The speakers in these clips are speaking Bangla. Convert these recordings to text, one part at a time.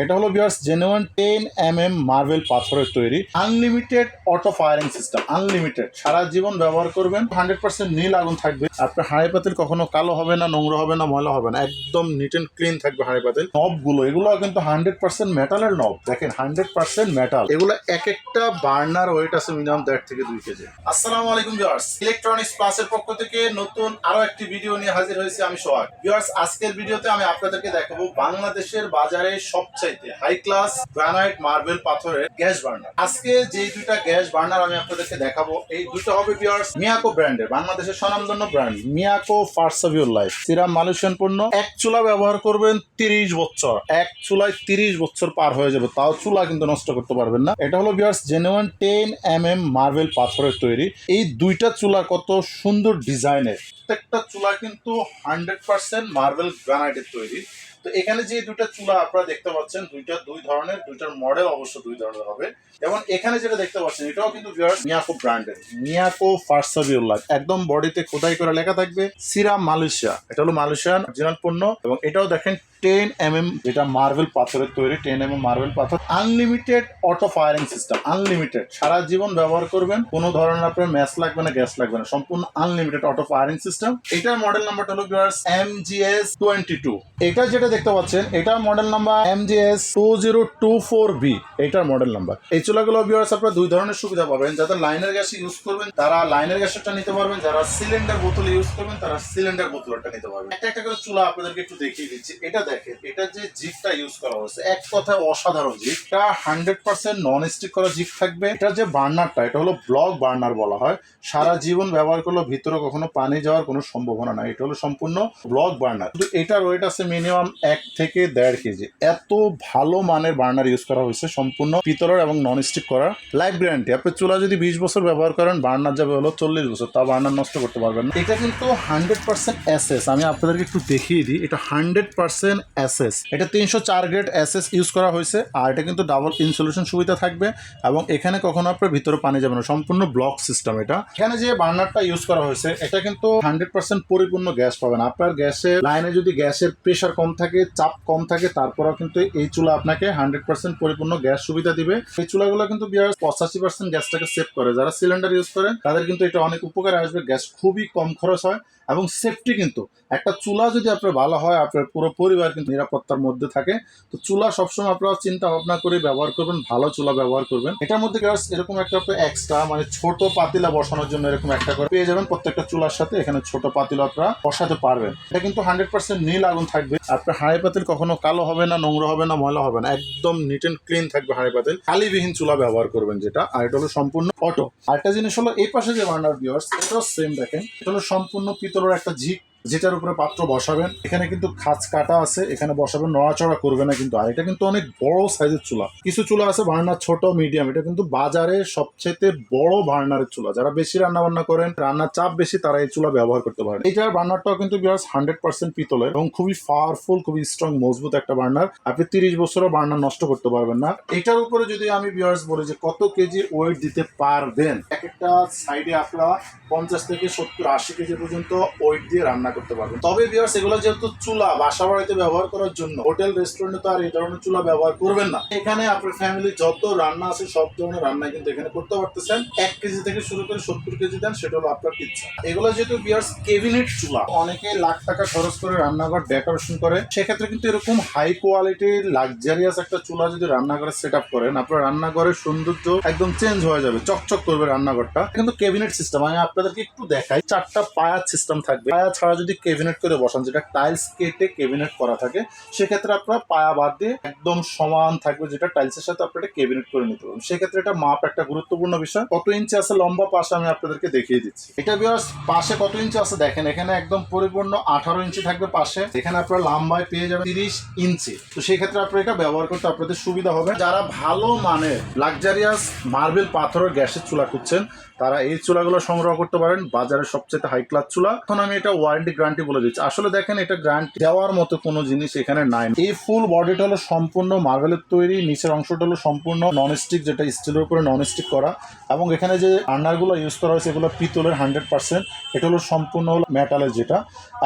এটা হলো viewers genuine ten M M marble পাথরের তৈরি। Unlimited auto firing system unlimited সারা জীবন ব্যবহার করবেন হান্ড্রেড পার্সেন্ট নীল আগুন থাকবে। আপনার হাঁড়ি পাতিল কখনো কালো হবে না, নোংরা হবে না, ময়লা হবে না, একদম নিট অ্যান্ড ক্লিন থাকবে হাঁড়ি পাতিল। নবগুলো, এগুলো কিন্তু হান্ড্রেড পার্সেন্ট মেটালের নব। দেখেন হান্ড্রেড পার্সেন্ট মেটাল এগুলো এক একটা বার্নার ওয়েট আছে মিনিমাম দেড় থেকে দুই কেজি। আসসালামু আলাইকুম ভিউয়ার্স ইলেকট্রনিক্স প্লাসের পক্ষ থেকে নতুন আরও একটি ভিডিও নিয়ে হাজির হয়েছি আমি সোহাগ। ভিউয়ার্স আজকের ভিডিওতে আমি আপনাদেরকে দেখাবো বাংলাদেশের বাজারে সবচাইতে হাই ক্লাস গ্রানাইট মার্বেল পাথরের গ্যাস বার্নার আজকে যে দুইটা গ্যাস বার্নার আমি আপনাদেরকে দেখাবো, এই দুটো হবে ভিউয়ার্স মিয়াকো ব্র্যান্ডের বাংলাদেশের স্বনামধন্য ব্র্যান্ড মিয়াকো ফার্সাভিউর লাইফ সিরাম মালয়েশিয়ান পণ্য, এক চুলা ব্যবহার করবেন তিরিশ বছর। এক চুলায় তিরিশ বছর পার হয়ে যাবে, তাও চুলা কিন্তু নষ্ট করতে পারবেন না। এটা হলো viewers genuine ten M M marble পাথরের তৈরি। এই দুইটা চুলা কত সুন্দর ডিজাইনের প্রত্যেকটা চুলা কিন্তু হান্ড্রেড পার্সেন্ট মার্বেল গ্রানাইটের তৈরি। তো এখানে যে দুইটা চুলা আপনারা দেখতে পাচ্ছেন, দুইটা দুই ধরনের, দুইটার মডেল অবশ্য দুই ধরনের হবে। এবং এখানে যেটা দেখতে পাচ্ছেন, এটাও কিন্তু মিয়াকো ব্র্যান্ডের মিয়াকো ফার্সাবিউল্লাহ একদম বডিতে খোদাই করে লেখা থাকবে সিরা মালয়েশিয়া এটা হলো মালয়েশিয়ান অরিজিনাল পণ্য, এবং এটাও দেখেন টেন এম এম যেটা মার্বেল পাথরের তৈরি টেন এম এম মার্বেল পাথর। Unlimited auto firing system unlimited সারা জীবন ব্যবহার করবেন, কোনো ধরনের আপনার ম্যাচ লাগবে না গ্যাস লাগবে না। সম্পূর্ণ আনলিমিটেড অটো ফায়ারিং সিস্টেম এটার মডেল নাম্বারটা হলো viewers M G S twenty two এটা যেটা দেখতে পাচ্ছেন এটার model number M G S two zero two four B এটার মডেল নাম্বার এই চুলাগুলো ভিউয়ার্স আপনারা দুই ধরনের সুবিধা পাবেন। যাদের লাইনের গ্যাস ইউজ করবেন, তারা লাইনের গ্যাসটা নিতে পারবেন। যারা সিলিন্ডার বোতল ইউজ করবেন, তারা সিলিন্ডার বোতলটা নিতে পারবেন। একটা একটা করে চুলা আপনাদেরকে একটু দেখিয়ে দিচ্ছি। এটা দেখেন, এটা যে জিগটা ইউজ করা হয়েছে, এক কথায় অসাধারণ জিগ এটা হান্ড্রেড পার্সেন্ট নন স্টিক করা জিগ থাকবে। এটা যে বার্নারটা, এটা হলো ব্লক বার্নার বলা হয়। সারা জীবন ব্যবহার করলে ভিতরে কখনো পানি যাওয়ার কোনো সম্ভাবনা নাই। এটা হলো সম্পূর্ণ ব্লক বার্নার। কিন্তু এটার ওয়েট আছে মিনিমাম এক থেকে দেড় কেজি। এত ভালো মানের বার্নার ইউজ করা হয়েছে সম্পূর্ণ পিতলের এবং নন স্টিক করা। লাইফ গ্যারান্টি আপনি চুলা যদি বিশ বছর ব্যবহার করেন, বার্নার যাবে হলো চল্লিশ বছর। তা বার্নার নষ্ট করতে পারবেন না। এটা কিন্তু হান্ড্রেড পার্সেন্ট এসএস আমি আপনাদেরকে একটু দেখিয়ে দিই। এটা হান্ড্রেড পার্সেন্ট এসএস। এটা তিনশো চার গ্রেড এসএস ইউজ করা হয়েছে, আর এটা কিন্তু ডাবল ইনসুলেশন সুবিধা থাকবে, এবং এখানে কখনো আপনার ভিতরে পানি যাবে না, সম্পূর্ণ ব্লক সিস্টেম এটা। এখানে যে বার্নারটা ইউজ করা হয়েছে, এটা কিন্তু হান্ড্রেড পার্সেন্ট পরিপূর্ণ গ্যাস পাবেন। আপনার গ্যাসের লাইনে যদি গ্যাসের প্রেশার কম থাকে, চাপ কম থাকে, তারপরেও কিন্তু এই চুলা আপনাকে হান্ড্রেড পার্সেন্ট পরিপূর্ণ গ্যাস সুবিধা দিবে। এই চুলাগুলো কিন্তু পঁচাশি পার্সেন্ট গ্যাসটাকে সেভ করে। যারা সিলিন্ডার ইউজ করেন, তাদের কিন্তু এটা অনেক উপকারে আসবে। গ্যাস খুবই কম খরচ হয়, এবং সেফটি কিন্তু। একটা চুলা যদি আপনার ভালো হয়, আপনার পুরো পরিবার কিন্তু নিরাপত্তার মধ্যে থাকে। তো চুলা সবসময় আপনারা চিন্তা ভাবনা করে ব্যবহার করবেন, ভালো চুলা ব্যবহার করবেন। এটার মধ্যে এরকম একটা এক্সট্রা মানে ছোট পাতিলা বসানোর জন্য এরকম একটা করে পেয়ে যাবেন। প্রত্যেকটা চুলার সাথে এখানে ছোট পাতিলা আপনারা বসাতে পারবেন। এটা কিন্তু হান্ড্রেড পার্সেন্ট নীল আগুন থাকবে। আপনার হাঁড়ি পাতিল কখনো কালো হবে না, নোংরা হবে না, ময়লা হবে না। একদম নিট অ্যান্ড ক্লিন থাকবে হাঁড়ি পাতিল। কালিবিহীন চুলা ব্যবহার করবেন যেটা। আর এটা হলো সম্পূর্ণ অটো আরেকটা জিনিস হলো এই পাশে যে বার্নার বিয়ার্স এটাও সেম দেখেন। এটা হলো সম্পূর্ণ পিতলের একটা ঝিক যেটার উপরে পাত্র বসাবেন, এখানে কিন্তু খাঁচ কাটা আছে, এখানে বসাবেন, নড়াচড়া করবে না কিন্তু। আর এটা কিন্তু অনেক বড় সাইজের চুলা। কিছু চুলা আছে ভার্নার ছোট, মিডিয়াম। এটা কিন্তু বাজারে সবচেয়ে বড় ভার্নারের চুলা। যারা বেশি রান্না বান্না করেন, রান্নার চাপ বেশি, তারা এই চুলা ব্যবহার করতে পারেন। এটার বার্নারটাও কিন্তু বিয়ার্স হান্ড্রেড পার্সেন্ট পিতলের এবং খুবই পাওয়ারফুল খুবই স্ট্রং মজবুত একটা বার্নার আপনি তিরিশ বছরও বার্নার নষ্ট করতে পারবেন না। এটার উপরে যদি আমি বিয়ার্স বলি যে কত কেজি ওয়েট দিতে পারবেন, এক একটা সাইডে আপনারা পঞ্চাশ থেকে সত্তর, আশি কেজি পর্যন্ত ওয়েট দিয়ে রান্না করতে পারবেন। তবে বিয়ার্স এগুলো যেহেতু চুলা, বাসা বাড়িতে ব্যবহার করার জন্য, হোটেল রেস্টুরেন্টে তো আর এই ধরনের চুলা ব্যবহার করবেন না। এখানে আপনার ফ্যামিলি যত রান্না আছে, সব ধরনের রান্না কিন্তু এখানে করতে পারতেছেন। এক কেজি থেকে শুরু করে সত্তর কেজি দেন, সেটা হলো আপনার ইচ্ছা এগুলো যেহেতু বিয়ার্স কেবিনেট চুলা, অনেকে লাখ টাকা খরচ করে রান্নাঘর ডেকোরেশন করে। সেক্ষেত্রে কিন্তু এরকম হাই কোয়ালিটির লাক্সারিয়াস একটা চুলা যদি রান্নাঘরে সেট আপ করেন, আপনার রান্নাঘরের সৌন্দর্য একদম চেঞ্জ হয়ে যাবে, চকচক করবে রান্নাঘরটা। কিন্তু কেবিনেট সিস্টেম আমি আপনাদেরকে একটু দেখাই, চারটা পায়ার সিস্টেম থাকবে। পায়া ছাড়া যদি কেবিনেট করে বসান, যেটা টাইলস কেটে কেবিনেট করা থাকে, সেক্ষেত্রে আপনার পায়া বাদ দিয়ে একদম সমান থাকবে যেটা টাইলসের সাথে আপনারা কেবিনেট করে নিতে পারবেন। সেক্ষেত্রে এটা মাপ একটা গুরুত্বপূর্ণ বিষয়। কত ইঞ্চি আছে লম্বা পাশে আমি আপনাদেরকে দেখিয়ে দিচ্ছি। এটা বিয়ার্স পাশে কত ইঞ্চি আছে দেখেন, এখানে একদম পরিপূর্ণ আঠারো ইঞ্চি থাকবে পাশে। এখানে আপনারা লম্বায় পেয়ে যাবেন তিরিশ ইঞ্চি তো সেই ক্ষেত্রে আপনারা এটা ব্যবহার করতে আপনাদের সুবিধা হবে। যারা ভালো মানের লাক্সারিয়াস মার্বেল পাথরের গ্যাসের চুলা খুঁজছেন, তারা এই চুলাগুলো সংগ্রহ করতে পারেন। বাজারের সবচেয়ে হাই ক্লাস চুলা। এখন আমি এটা ওয়ারেন্টি গ্যারান্টি বলে দিচ্ছে আসলে দেখেন, এটা গ্যারান্টি দেওয়ার মতো কোনো জিনিস এখানে নাই। এই ফুল বডিটা হলো সম্পূর্ণ মার্বেলের তৈরি, নিচের অংশটা হলো সম্পূর্ণ নন স্টিক যেটা স্টিলের উপরে নন স্টিক করা। এবং এখানে যে আর্নারগুলো ইউজ করা হয়েছে, এগুলো পিতলের হান্ড্রেড পার্সেন্ট এটা হলো সম্পূর্ণ হলো মেটালের যেটা।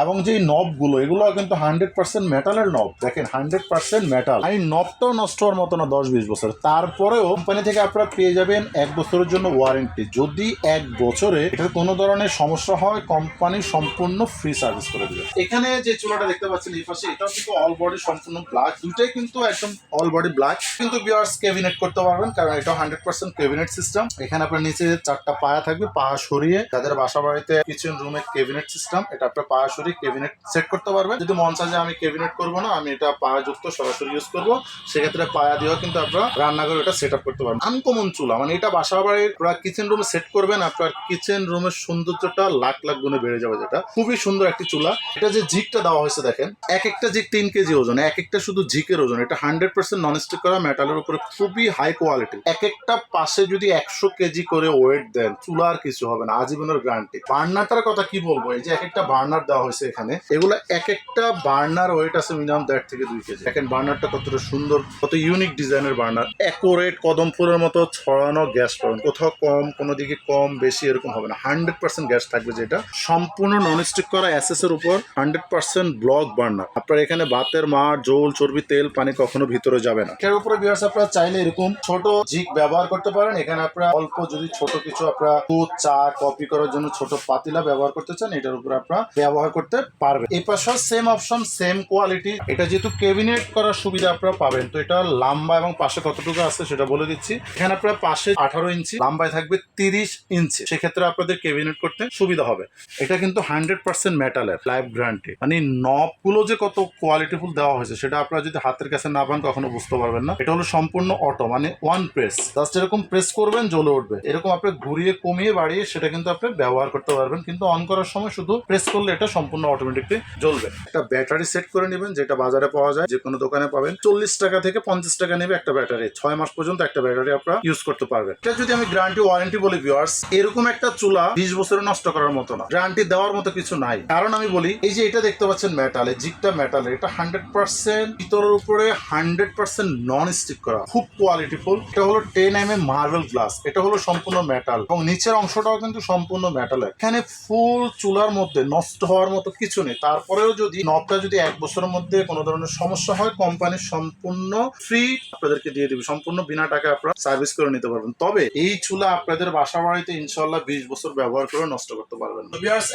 এবং যে নবগুলো এগুলো কিন্তু হান্ড্রেড পার্সেন্ট মেটালের নব দেখেন হান্ড্রেড পার্সেন্ট মেটাল এই নবটাও নষ্ট হওয়ার মতো না দশ বিশ বছর। তারপরেও কোম্পানি থেকে আপনারা পেয়ে যাবেন এক বছরের জন্য ওয়ারেন্টি যদি এক বছরে এটার কোনো ধরনের সমস্যা হয় কোম্পানি সম্পূর্ণ ফ্রি সার্ভিস করে দেবে। এখানে যে চুলাটা দেখতে পাচ্ছেন, এই পাশে এটাও কিন্তু অল বডি সম্পূর্ণ ব্ল্যাক দুইটাই কিন্তু একদম অল বডি ব্ল্যাক কিন্তু বিয়ার্স কেবিনেট করতে পারবেন, কারণ এটাও হান্ড্রেড পার্সেন্ট কেবিনেট সিস্টেম এখানে আপনার নিচে চারটা পায়া থাকবে, পায়া সরিয়ে তাদের বাসা বাড়িতে কিচেন রুমে কেবিনেট সিস্টেম এটা আপনার পায়া সরিয়ে কেবিনেট সেট করতে পারবেন। যদি মন চায় আমি কেবিনেট করব না, আমি এটা পায়া যুক্ত সরাসরি ইউজ করব, সেক্ষেত্রে পায়া দিয়েও কিন্তু আপনারা রান্নাঘরে এটা সেট আপ করতে পারবেন। আনকমন চুলা মানে এটা বাসা বাড়ির কিচেন রুমে সেট করবেন, আপনার কিচেন রুমের সৌন্দর্যটা লাখ লাখ গুণে বেড়ে যাবে যেটা। খুবই সুন্দর একটি চুলা। এটা যে জিকটা দেওয়া হয়েছে দেখেন, এক একটা জিক তিন কেজি ওজন, এক একটা শুধু জিকের ওজন। এটা হান্ড্রেড পার্সেন্ট নন স্টিক করা মেটালের উপরে খুবই হাই কোয়ালিটি এক একটা পাশে যদি একশো কেজি করে ওয়েট দেন, চুলা আর কিছু হবে না, আজীবনের গ্যারান্টি বার্নারটার কথা কি বলব? এই যে এক একটা বার্নার দেওয়া হয়েছে এখানে, এগুলো এক একটা বার্নার ওয়েট আছে মিনিমাম দেড় থেকে দুই কেজি। দেখেন বার্নারটা কতটা সুন্দর, কত ইউনিক ডিজাইনের বার্নার। অ্যাকোরেট কদম ফুলের মতো ছড়ানো গ্যাস পাবেন। কোথাও কম, কোনো দিকে কম, বেশি এরকম হবে না। হান্ড্রেড পার্সেন্ট গ্যাস থাকবে যেটা। সম্পূর্ণ নন স্টিক করা অ্যাসেস এর উপর হান্ড্রেড পার্সেন্ট ব্লক বার্নার আপনার এখানে ভাতের মার, জোল, চর্বি, তেল, পানি কখনো ভিতরে যাবে না। এর উপরে বিয়ার্স আপনারা চাইলে এরকম ছোট জিক ব্যবহার করতে পারেন। এখানে আপনারা অল্প যদি ছোট কিছু আপনারা দুধ, চা কফি করার জন্য ছোট পাতিলা ব্যবহার করতে চান, এটার উপরে আপনারা ব্যবহার করতে পারবেন। এই পাশে সেম অপশন সেম কোয়ালিটি এটা যেহেতু কেবিনেট করার সুবিধা আপনারা পাবেন, তো এটা লম্বা এবং পাশে কতটুকু আছে সেটা বলে দিচ্ছি। এখানে আপনারা পাশে আঠারো ইঞ্চি, লম্বায় থাকবে তিরিশ ইঞ্চি। সেক্ষেত্রে আপনাদের কেবিনেট করতে সুবিধা হবে। এটা কিন্তু হান্ড্রেড পার্সেন্ট মেটালের লাইফ গ্যারান্টি মানে নবগুলো যে কত কোয়ালিটিফুল দেওয়া হয়েছে, সেটা আপনারা যদি হাতের কাছে না পান, কখনো বুঝতে পারবেন না। এটা হলো সম্পূর্ণ অটো মানে ওয়ান প্রেস জাস্ট এরকম প্রেস করবেন, জ্বলে উঠবে। এরকম আপনি ঘুরিয়ে, কমিয়ে বাড়িয়ে সেটা কিন্তু আপনি ব্যবহার করতে পারবেন। কিন্তু অন করার সময় শুধু প্রেস করলে এটা সম্পূর্ণ অটোমেটিকলি জ্বলবে। একটা ব্যাটারি সেট করে নেবেন, যেটা বাজারে পাওয়া যায় যে কোনো দোকানে পাবেন। চল্লিশ টাকা থেকে পঞ্চাশ টাকা নেবে একটা ব্যাটারি ছয় মাস পর্যন্ত একটা ব্যাটারি আপনারা ইউজ করতে পারবেন। এটা যদি আমি গ্যারান্টি ওয়ারেন্টি বলি ভিউয়ার্স এরকম একটা চুলা বিশ বছরে নষ্ট করার মতো না। গ্যারান্টি দেওয়ার মতো কিছু নাই। কারণ আমি বলি, এই যে এটা দেখতে পাচ্ছেন মেটালে জিকটা মেটালে এটা হান্ড্রেড পার্সেন্ট ভিতরের উপরে হান্ড্রেড পার্সেন্ট নন স্টিক করা, খুব কোয়ালিটিফুল এটা হলো ten M M marble glass এটা হলো সম্পূর্ণ মেটাল এবং নিচের অংশটাও কিন্তু সম্পূর্ণ মেটালের এখানে ফুল চুলার মধ্যে নষ্ট হওয়ার মতো কিছু নেই। তারপরেও যদি নবটা যদি এক বছরের মধ্যে কোনো ধরনের সমস্যা হয় কোম্পানি সম্পূর্ণ ফ্রি আপনাদেরকে দিয়ে দিবে। সম্পূর্ণ বিনা টাকা আপনারা সার্ভিস করে নিতে পারবেন। তবে এই চুলা আপনাদের বাসা বাড়িতে ইনশাল্লাহ বিশ বছর ব্যবহার করে নষ্ট করতে পারবেন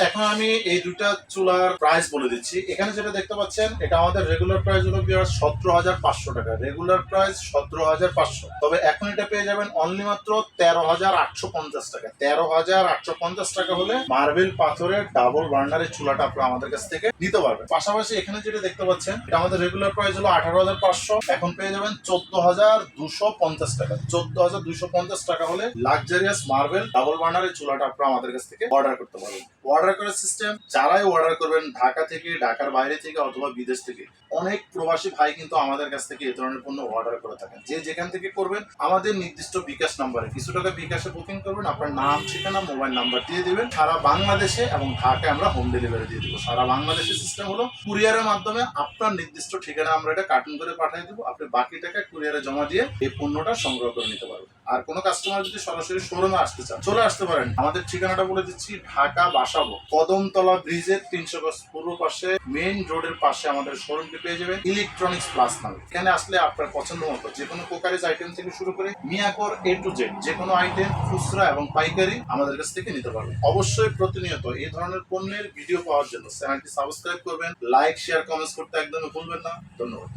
এখন আমি এই দুইটা চুলার প্রাইস বলে দিচ্ছি। এখানে যেটা দেখতে পাচ্ছেন, এটা আমাদের রেগুলার প্রাইস হলো বিয়ার সতেরো হাজার পাঁচশো টাকা। রেগুলার প্রাইস সতেরো হাজার পাঁচশো। তবে এখন এটা পেয়ে যাবেন অনলি মাত্র তেরো হাজার আটশো পঞ্চাশ টাকা। তেরো হাজার আটশো পঞ্চাশ টাকা হলে মার্বেল পাথরের ডাবল বার্নারের চুলাটা আপনারা আমাদের কাছ থেকে নিতে পারবেন। পাশাপাশি এখানে যেটা দেখতে পাচ্ছেন, এটা আমাদের রেগুলার প্রাইস হলো আঠারো হাজার পাঁচশো। এখন পেয়ে যাবেন চোদ্দ হাজার দুশো পঞ্চাশ টাকা। চোদ্দ হাজার দুশো পঞ্চাশ টাকা হলে লাক্সারিয়াস মার্বেল ডাবল বার্নারের চুলাটা আপনারা আমাদের কাছ থেকে অর্ডার করতে পারবেন। অর্ডার করার সিস্টেম যারাই অর্ডার করবেন ঢাকা থেকে, ঢাকার বাইরে থেকে অথবা বিদেশ থেকে। অনেক প্রবাসী ভাই কিন্তু আমাদের কাছ থেকে এ ধরনের পণ্য অর্ডার করে থাকেন। যে যেখান থেকে করবেন, আমাদের নির্দিষ্ট বিকাশ নাম্বারে কিছু টাকা বিকাশে বুকিং করবেন, আপনার নাম, ঠিকানা মোবাইল নাম্বার দিয়ে দিবেন। সারা বাংলাদেশে এবং ঢাকায় আমরা হোম ডেলিভারি দিয়ে দিব। সারা বাংলাদেশের সিস্টেম হলো কুরিয়ারের মাধ্যমে আপনার নির্দিষ্ট ঠিকানা আমরা এটা কার্টুন করে পাঠিয়ে দিব। আপনি বাকি টাকা কুরিয়ারে জমা দিয়ে এই পণ্যটা সংগ্রহ করে নিতে পারবেন। আর কোনো কাস্টমার যদি সরাসরি শোরুমে আসতে চান, চলে আসতে পারেন। আমাদের ঠিকানাটা বলে দিচ্ছি, ঢাকা বাসাবো। কদমতলা ব্রিজের তিনশো গজ পূর্ব পাশে মেইন রোডের পাশে আমাদের শোরুমটি পেয়ে যাবেন ইলেকট্রনিক্স প্লাস নামে। এখানে আসলে আপনার পছন্দ মতো যে কোনো কোকারিজ আইটেম থেকে শুরু করে মিয়াকর এ টু জেড যে কোনো আইটেম খুচরা এবং পাইকারি আমাদের কাছ থেকে নিতে পারবেন। অবশ্যই প্রতিনিয়ত এই ধরনের পণ্যের ভিডিও পাওয়ার জন্য চ্যানেলটি সাবস্ক্রাইব করবেন লাইক শেয়ার কমেন্টস করতে একদমই ভুলবেন না। ধন্যবাদ।